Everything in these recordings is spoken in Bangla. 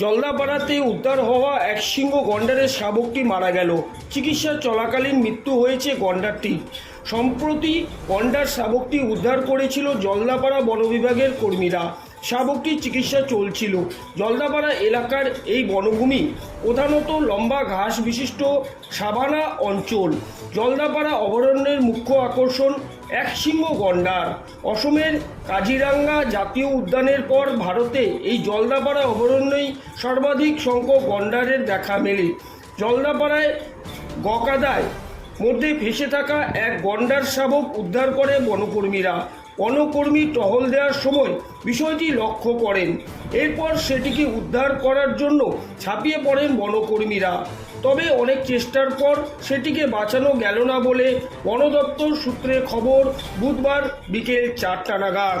জলদাপাড়াতে উদ্ধার হওয়া এক সিংহ গন্ডারের শাবকটি মারা গেল। চিকিৎসা চলাকালীন মৃত্যু হয়েছে গন্ডারটির। সম্প্রতি গন্ডার শাবকটি উদ্ধার করেছিল জলদাপাড়া বন বিভাগের কর্মীরা। শাবকটির চিকিৎসা চলছিল। জলদাপাড়া এলাকার এই বনভূমি প্রধানত লম্বা ঘাস বিশিষ্ট সাবানা অঞ্চল। জলদাপাড়া অভয়ারণ্যের মুখ্য আকর্ষণ এক সিংহ গন্ডার। অসমের কাজিরাঙ্গা জাতীয় উদ্যানের পর ভারতে এই জলদাপাড়া অভয়ারণ্যেই সর্বাধিক সংখ্যক গন্ডারের দেখা মেলে। জলদাপাড়ায় গকাদায় মধ্যে ভেসে থাকা এক গন্ডার শাবক উদ্ধার করে বনকর্মীরা। বনকর্মী টহল দেওয়ার সময় বিষয়টি লক্ষ্য করেন। এরপর সেটিকে উদ্ধার করার জন্য ছাপিয়ে পড়েন বনকর্মীরা। তবে অনেক চেষ্টার পর সেটিকে বাঁচানো গেল না বলে বন দপ্তর সূত্রে খবর, বুধবার বিকেল চারটা নাগাদ।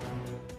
Thank you.